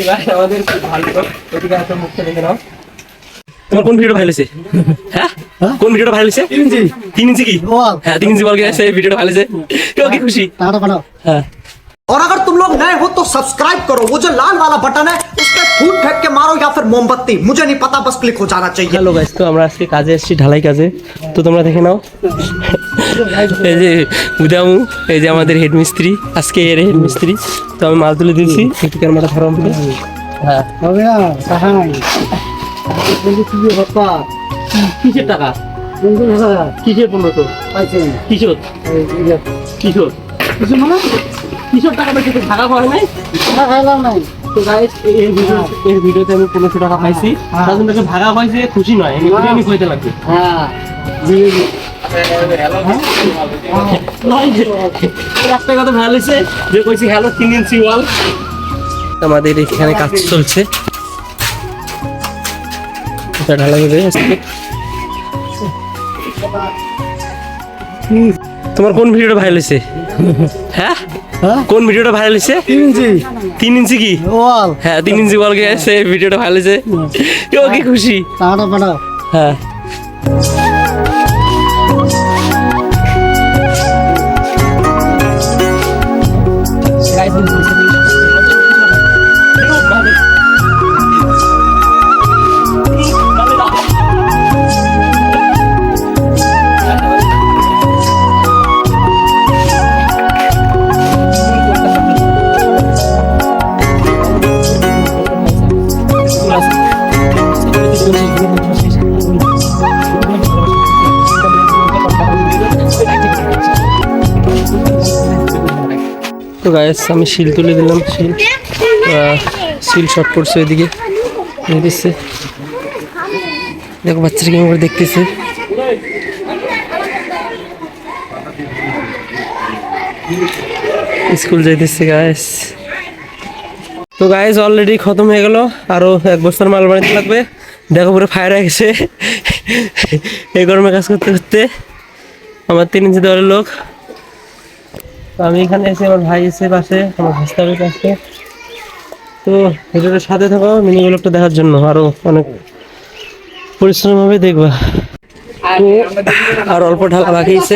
এবার আমাদের খুব ভালো ওদিকে এত মুখটা দেখে নাও তোমার কোন ভিডিওটা ভালো হয়েছে হ্যাঁ কোন ভিডিওটা ভালো হয়েছে তিন ইঞ্চি তিন ইঞ্চি কি বল। হ্যাঁ তিন ইঞ্চি বল গেছে ভিডিওটা ভালো হয়েছে কেউ কি খুশি টাটা পাঠাও হ্যাঁ और अगर तुम लोग नए हो तो सब्सक्राइब करो वो जो लाल वाला बटन है उस पर फूट फेंक के मारो या फिर मोमबत्ती मुझे नहीं पता बस क्लिक हो जाना चाहिए হ্যালো গাইস তো আমরা আজকে কাজে এসেছি ঢালাই কাজে তো তোমরা দেখে নাও এই যে উদামু এই যে আমাদের হেড মিস্ত্রি আজকে এর হেড মিস্ত্রি তো আমি মাল তুলে দিয়েছি একটু ক্যামেরাটা ধরো। হ্যাঁ। কিসের টাকা? কিসের কিশোর কিশোর কিছু মানে? কিশোর টাকা পেয়েছে টাকা পাওয়া নাই টাকা নাই? তো গাইস এই ভিডিও এই ভিডিওতে আমি পনেরোশো টাকা পাইছি। তার জন্য ভাগা পাইছে খুশি নয়। আমি বিরিয়ানি খাইতে লাগবে। হ্যাঁ। ওয়াল আমাদের এখানে কাজ চলছে। এটা তোমার কোন ভিডিওটা ভাইরাল হয়েছে? হ্যাঁ? হ্যাঁ? কোন ভিডিওটা ভাইরাল হয়েছে? তিন ইঞ্চি। তিন ইঞ্চি কি? ওয়াল। হ্যাঁ তিন ইঞ্চি বল গেছে ভিডিওটা ভাইরাল হয়েছে। কেউ কি খুশি? পাঠাও হ্যাঁ। Ini. তো গায়েস আমি শিল তুলে দিলাম, শিল। শিল শর্ট পড়ছে ওইদিকে। দিচ্ছে। দেখো, বাচ্চারা কেমন করে দেখতেছে। স্কুল যাইতেছে গায়েস তো গায়েস অলরেডি খতম হয়ে গেল। আরও এক বছর মাল বানাতে লাগবে। দেখো, পুরো ফায়ার হয়ে গেছে। এই গরমে কাজ করতে করতে আমার তিন ইঞ্চি দেওয়ার লোক। তো আমি এখানে এসে আমার ভাই এসে পাশে আমার ভাস্তাবের পাশে। তো ভিডিওটার সাথে থাকো মিনি ব্লগটা দেখার জন্য আরও অনেক পরিশ্রম হবে দেখবা। আর অল্প ঢালা বাকি আছে।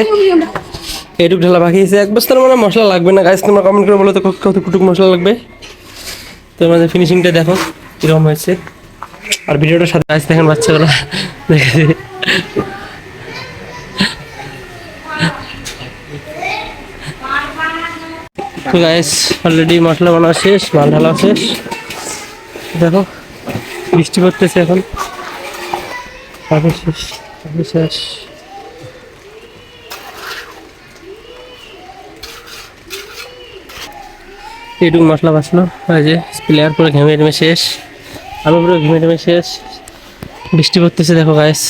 এইটুক ঢালা বাকি আছে। এক বস্তার মানে মশলা লাগবে না গাছ তোমরা কমেন্ট করে বলো তো কত কুটুক মশলা লাগবে। তো আমাদের ফিনিশিংটা দেখো কীরকম হয়েছে। আর ভিডিওটার সাথে গাছ দেখেন বাচ্চাগুলো। দেখে তো গাইস অলরেডি মশলা বানানো শেষ, মাল ঢালা শেষ। দেখো, বৃষ্টি পড়তেছে এখন। কাজে শেষ কাজে শেষ। এইটুকু মশলা বাঁচলো ওই যে প্লেয়ার পুরো ঘেমে ঘেমে শেষ। আমি পুরো ঘেমে ঘেমে শেষ। বৃষ্টি পড়তেছে, দেখো গাইস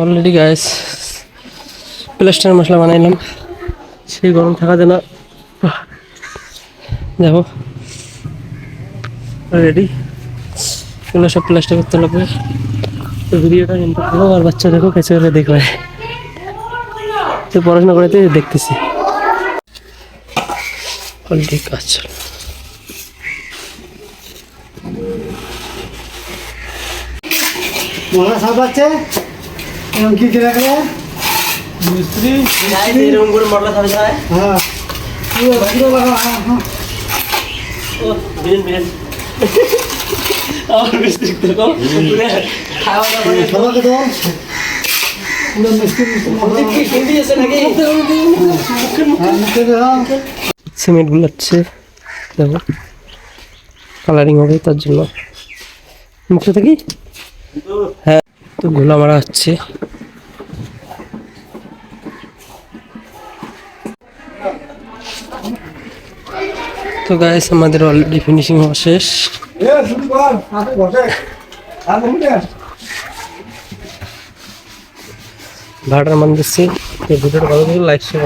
অলরেডি গ্যাস প্লাস্টার মশলা বানাইলাম। সেই গরম থাকা যেন দেখো। রেডি এগুলো সব প্লাস্টার করতে লাগবে। ভিডিওটা কিন্তু দেখো আর বাচ্চা দেখো কেঁচে করে দেখবে। তো পড়াশোনা করাতে দেখতেছি। অলরেডি কাজ মহা সব আছে এরকম কি কি রাখলে মিস্ত্রি এরকম করে মশলা খাবে যায় হ্যাঁ। পুরো পুরো লাগাও, হ্যাঁ। ও বিরেন বিরেন আমার মিস্ত্রি দেখো খাওয়া দাওয়া করে পুরো মিস্ত্রি মিস্ত্রি হ্যাঁ মুখে সিমেন্ট গুলাচ্ছে। দেখো। কালারিং হবে তার জন্য। মুখে থাকি? হ্যাঁ। তো গোলা মারা হচ্ছে। তো গাইস আমাদের অলরেডি ফিনিশিং হওয়া শেষ। ভাড়ার মান দিচ্ছি। ভিডিওটা ভালো লাগে লাইক শেয়ার